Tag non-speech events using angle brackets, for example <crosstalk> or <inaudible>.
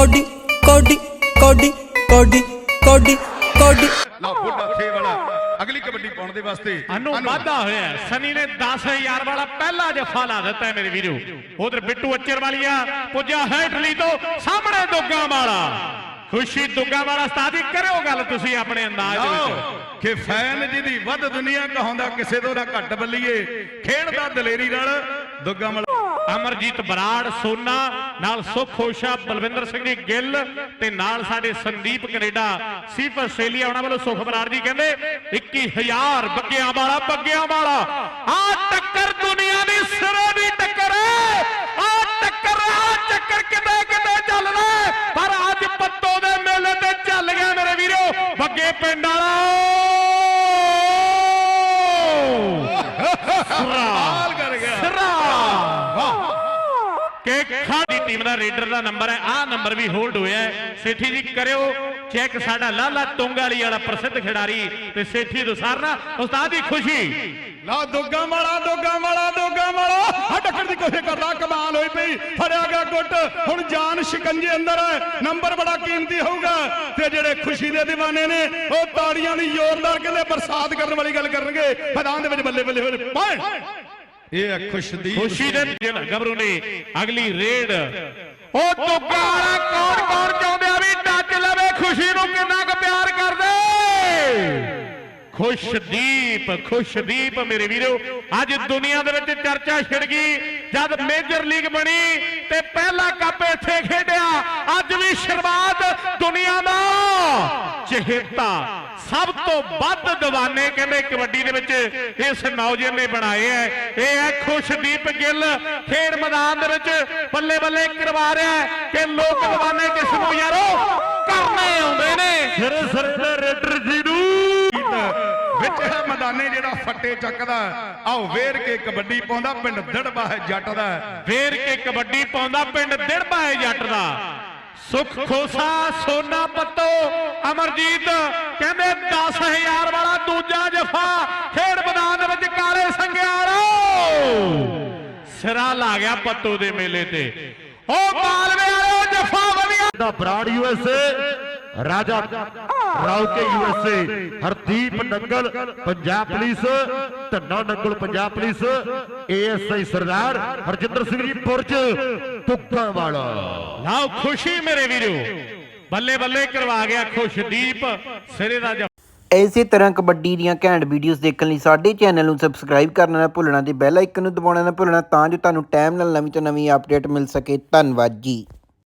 Cody ਕੋਡੀ ਕੋਡੀ ਕੋਡੀ ਕੋਡੀ ਕੋਡੀ। ਲਓ ਬੁੱਢਾ ਛੇ ਵਾਲਾ। ਅਗਲੀ ਕਬੱਡੀ ਪਾਉਣ ਦੇ ਵਾਸਤੇ। ਅਨੂ ਵਾਧਾ ਹੋਇਆ। ਹੈ। ਸਨੀ ਨੇ 10000 ਵਾਲਾ ਪਹਿਲਾ ਜਫਾ ਲਾ ਦਿੱਤਾ ਹੈ ਮੇਰੇ ਵੀਰੋ। ਉਧਰ ਬਿੱਟੂ ਅੱਚਰ ਵਾਲੀਆ ਪੁੱਜਾ ਹੈ ਇਟਲੀ ਤੋਂ ਸਾਹਮਣੇ ਦੁੱਗਾ ਵਾਲਾ ਖੁਸ਼ੀ ਦੁੱਗਾ ਵਾਲਾ ਉਸਤਾਦੀ ਕਰਿਓ ਗੱਲ ਤੁਸੀਂ ਆਪਣੇ ਅੰਦਾਜ਼ ਵਿੱਚ। ਕਿ ਫੈਨ ਜਿਹਦੀ ਵੱਧ ਦੁਨੀਆ ਕਹਾਉਂਦਾ ਕਿਸੇ ਤੋਂ ਨਾ ਘੱਟ ਬੱਲੀਏ। ਖੇਡਦਾ ਦਲੇਰੀ ਨਾਲ ਦੁੱਗਾ ਮਲ ਅਮਰਜੀਤ ਬਰਾੜ ਸੋਨਾ ਨਾਲ ਸੁਖ ਖੋਸ਼ਾ ਬਲਵਿੰਦਰ ਸਿੰਘ ਜੀ ਗਿੱਲ ਤੇ ਨਾਲ ਸਾਡੇ ਸੰਦੀਪ ਕੈਨੇਡਾ ਸੀਫ ਆਸਟ੍ਰੇਲੀਆ ਉਹਨਾਂ ਵੱਲੋਂ ਸੁਖ ਬਰਾੜ ਜੀ ਕਹਿੰਦੇ 21000 ਬੱਗਿਆਂ ਵਾਲਾ ਬੱਗਿਆਂ ਵਾਲਾ। ਆ ਟੱਕਰ ਦੁਨੀਆ ਦੀ ਸਿਰੇ ਦੀ ਟੱਕਰ ਹੈ ਆ ਟੱਕਰ ਆ ਚੱਕਰ ਕਿਤੇ ਕਿਤੇ ਚੱਲਦਾ। ਪਰ ਅੱਜ ਪੱਤੋ ਦੇ ਮੇਲੇ ਤੇ ਚੱਲ ਗਿਆ ਮੇਰੇ ਵੀਰੋ ਬੱਗੇ ਪਿੰਡ ਵਾਲਾ। <laughs> ਹਾਲ ਕਿ ਖਾਦੀ ਟੀਮ ਦਾ ਰੇਡਰ ਦਾ ਨੰਬਰ ਹੈ। ਆਹ ਨੰਬਰ ਵੀ ਹੋਲਡ ਹੋਇਆ ਸੇਠੀ ਜੀ ਕਰਿਓ, ਚੈੱਕ ਸਾਡਾ ਲਾਲਾ ਟੋਂਗਾਲੀ ਵਾਲਾ ਪ੍ਰਸਿੱਧ ਖਿਡਾਰੀ ਤੇ ਸੇਠੀ ਦੁਸਾਰਨਾ, ਉਸਤਾਦ ਦੀ ਖੁਸ਼ੀ। ਲਓ ਦੁੱਗਾ ਵਾਲਾ ਦੁੱਗਾ ਵਾਲਾ ਦੁੱਗਾ ਵਾਲਾ ਆ ਟੱਕਰ ਦੀ ਕੋਸ਼ਿਸ਼ ਕਰਦਾ, ਕਮਾਲ ਹੋਈ ਪਈ। ਫੜਿਆ ਗਿਆ ਗੁੱਟ ਹੁਣ ਜਾਨ ਸ਼ਿਕੰਜੇ ਅੰਦਰ ਹੈ। ਨੰਬਰ ਬੜਾ ਕੀਮਤੀ ਹੋਊਗਾ। ਤੇ ਜਿਹੜੇ ਖੁਸ਼ੀ ਦੇ دیਵਾਨੇ ਨੇ, ਉਹ ਤਾੜੀਆਂ ਦੀ ਜ਼ੋਰਦਾਰ ਕਹਿੰਦੇ ਬਰਸਾਤ ਕਰਨ ਵਾਲੀ ਗੱਲ ਕਰਨਗੇ। ਮੈਦਾਨ ਦੇ ਵਿੱਚ ਬੱਲੇ ਬੱਲੇ ਬੱਲੇ। ਇਹ ਹੈ ਖੁਸ਼ਦੀ ਖੁਸ਼ੀ ਦੇ ਦਿਨ ਗਬਰੂ ਨੇ ਅਗਲੀ ਰੇਡ। ਉਹ ਵਾਲਾ ਕੌਣ ਕੌਣ ਚਾਹੁੰਦੇ ਆ ਵੀ ਟੱਚ ਲਵੇ ਖੁਸ਼ੀ ਨੂੰ ਕਿੰਨਾ ਕੁ ਪਿਆਰ ਕਰਦੇ? ਖੁਸ਼ਦੀਪ ਖੁਸ਼ਦੀਪ ਮੇਰੇ ਵੀਰੋ ਅੱਜ ਦੁਨੀਆ ਦੇ ਵਿੱਚ ਚਰਚਾ ਛਿੜ ਗਈ। ਜਦ ਮੇਜਰ ਲੀਗ ਬਣੀ ਤੇ ਪਹਿਲਾ ਕੱਪ ਇੱਥੇ ਖੇਡਿਆ ਅੱਜ ਵੀ ਸ਼ੁਰੂਆਤ ਦੁਨੀਆ ਦਾ। ਚਹੇਤਾ ਸਭ ਤੋਂ ਵੱਧ دیਵਾਨੇ ਕਹਿੰਦੇ ਕਬੱਡੀ ਦੇ ਵਿੱਚ ਇਸ ਨੌਜਵਾਨ ਨੇ ਬਣਾਏ ਐ ਇਹ ਹੈ ਖੁਸ਼ਦੀਪ ਗਿੱਲ ਖੇਡ ਮੈਦਾਨ ਦੇ ਵਿੱਚ ਬੱਲੇ ਬੱਲੇ ਕਰਵਾ ਰਿਹਾ ਕਿ ਲੋਕ دیਵਾਨੇ ਕਿਸ ਨੂੰ ਯਾਰੋ ਕਰਨੇ ਆਉਂਦੇ ਨੇ। ਸਿਰ ਸਿਰ ਤੇ ਜੀ ਨੂੰ। ਵਿੱਚ ਹੈ ਮੈਦਾਨੇ ਜਿਹੜਾ ਫੱਟੇ ਚੱਕਦਾ ਆਓ ਵੇਰ ਕੇ ਕਬੱਡੀ ਪਾਉਂਦਾ ਪਿੰਡ ਦੜਬਾ ਹੈ ਜੱਟ ਦਾ। ਵੇਰ ਕੇ ਕਬੱਡੀ ਪਾਉਂਦਾ ਪਿੰਡ ਦੜਬਾ ਹੈ ਜੱਟ ਦਾ। ਸੁਖ ਖੋਸਾ ਸੋਨਾ ਪੱਤੋ। ਅਮਰਜੀਤ ਕਹਿੰਦੇ 10000 ਵਾਲਾ ਦੂਜਾ ਜਫਾ ਖੇਡ ਮੈਦਾਨ ਦੇ ਵਿੱਚ ਕਾਲੇ ਸੰਗਿਆਰੋ। ਸਿਰਾ ਲਾ ਗਿਆ ਪੱਤੋ ਦੇ ਮੇਲੇ ਤੇ। ਉਹ ਮਾਲਵੇ ਵਾਲੋ ਜਫਾ ਵਧੀਆ। ਦਾ Brar USA Raja Rauke USA Hardeep Nangal Punjab police Dhanna Nangal Punjab police ASI Sardar Harjinder Singh ji ਪੁਰਜ ਤੁੱਕਾਂ ਵਾਲਾ ਲਓ ਖੁਸ਼ੀ ਮੇਰੇ ਵੀਰੋ। ਬੱਲੇ ਬੱਲੇ ਕਰਵਾ ਗਿਆ ਖੁਸ਼ਦੀਪ ਸਿਰੇ ਦਾ ਇਸੇ ਤਰ੍ਹਾਂ ਕਬੱਡੀ ਦੀਆਂ ਘੈਂਟ ਵੀਡੀਓਜ਼ ਦੇਖਣ ਲਈ ਸਾਡੇ ਚੈਨਲ ਨੂੰ ਸਬਸਕ੍ਰਾਈਬ ਕਰਨਾ ਨਾ ਭੁੱਲਣਾ ਤੇ ਬੈਲ ਆਈਕਨ ਨੂੰ ਦਬਾਉਣਾ ਨਾ ਭੁੱਲਣਾ ਤਾਂ ਜੋ ਤੁਹਾਨੂੰ ਟਾਈਮ ਨਾਲ ਨਵੀਂ ਤੋਂ ਨਵੀਂ ਅਪਡੇਟ ਮਿਲ ਸਕੇ। ਧੰਨਵਾਦ ਜੀ।